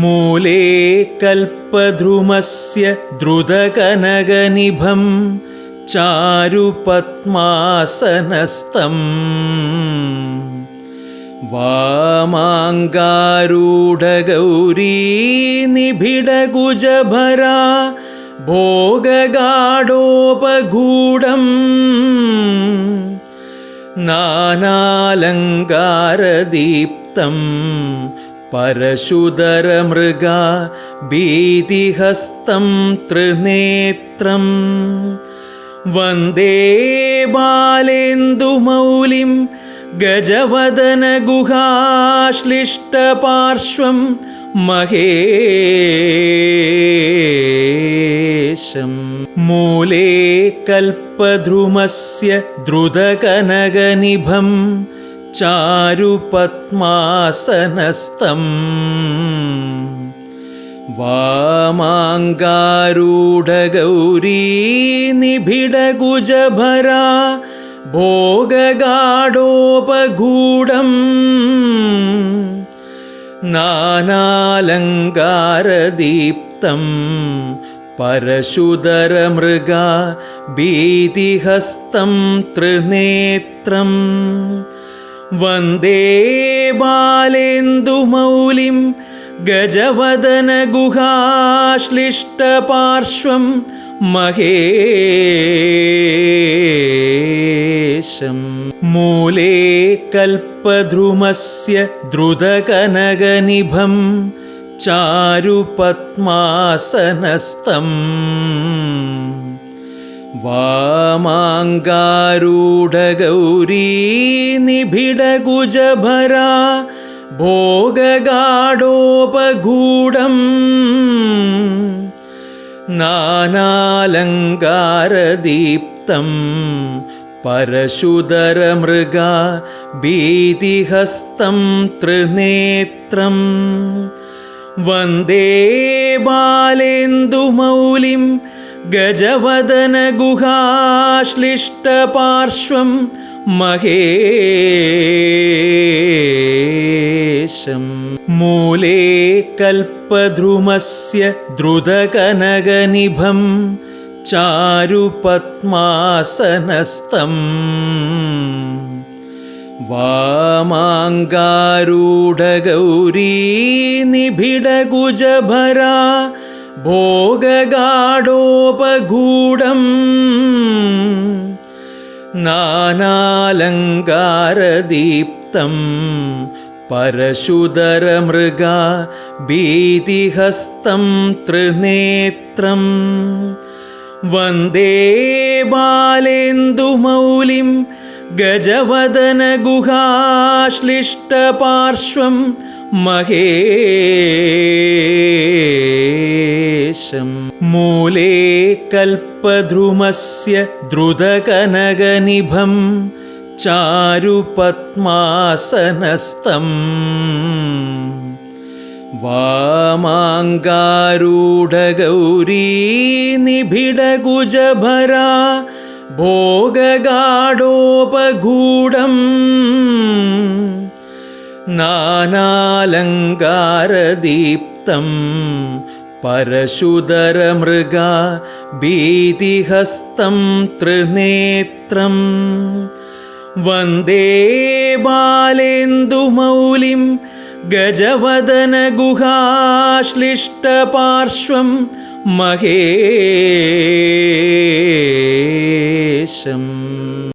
मूले कल्पद्रुमस्य द्रुतकनगनिभं चारुपद्मासनस्तम् वामाङ्गारूढगौरी निबिडगुजभरा भोगगाढोपगूढम् नानालङ्कारदीप्तं परशुधरमृगा भीतिहस्तं त्रिनेत्रं वन्दे बालेन्दुमौलिं गजवदनगुहाश्लिष्टपार्श्वं महेशम् मूले कल्पद्रुमस्य द्रुतकनगनिभं चारुपद्मासनस्तम् वामाङ्गारूढगौरी निबिडगुजभरा भोगगाढोपगूढम् नानालङ्कारदीप्तं परशुधरमृगा भीतिहस्तं त्रिनेत्रं വന്ദേ ബാലേന്ദുമൗലിം പാർശ്വം മഹേശം. മൂലേ കൽപ്പദ്രുമസ്യ ദ്രുതകനകനിഭം ചാരുപത്മാസനസ്തം. വാമാങ്കാരൂഢഗൗരീ നിഭിഡഗുജഭരാ ഭോഗഗാഢോപഗൂഢം. നാനാലങ്കാരദീപ്തം പരശുധരമൃഗ ഭീതിഹസ്തം ത്രിനേത്രം. വന്ദേ ബാലേന്ദുമൗലിം ഗജവദനഗുഹാശ്ലിഷ്ടപാർശ്വം മഹേശം. മൂലേ കൽപ്പദ്രുമസ്യ ദ്രുതകനകനിഭം ചാരുപത്മാസനസ്തം. വാമാങ്കാരൂഢഗൗരീ നിബിഡഗുജഭരാ ഭോഗഗാഢോപഗൂഢം നാനാലങ്കാരദീപ്തം. പരശുധരമൃഗ ഭീതിഹസ്തം ത്രിനേത്രം. വന്ദേ ബാലേന്ദുമൗലിം ഗജവദനഗുഹാശ്ലിഷ്ടപാർശ്വം മഹേ. ശേഷം മൂലേ കൽപ്പദ്രുമസ്യ ദ്രുതകനകനിഭം ചാരുപത്മാസനസ്തം വാമാങ്കാരൂഢഗൗരീനിഭിഡഗുജഭരാ ഭോഗഗാഢോപഗൂഢം നാനാലങ്കാരദീപ്തം परशुधरमृगा भीतिहस्तं त्रिनेत्रं वन्दे बालेन्दुमौलिं गजवदनगुहाश्लिष्टपार्श्वं महेशम्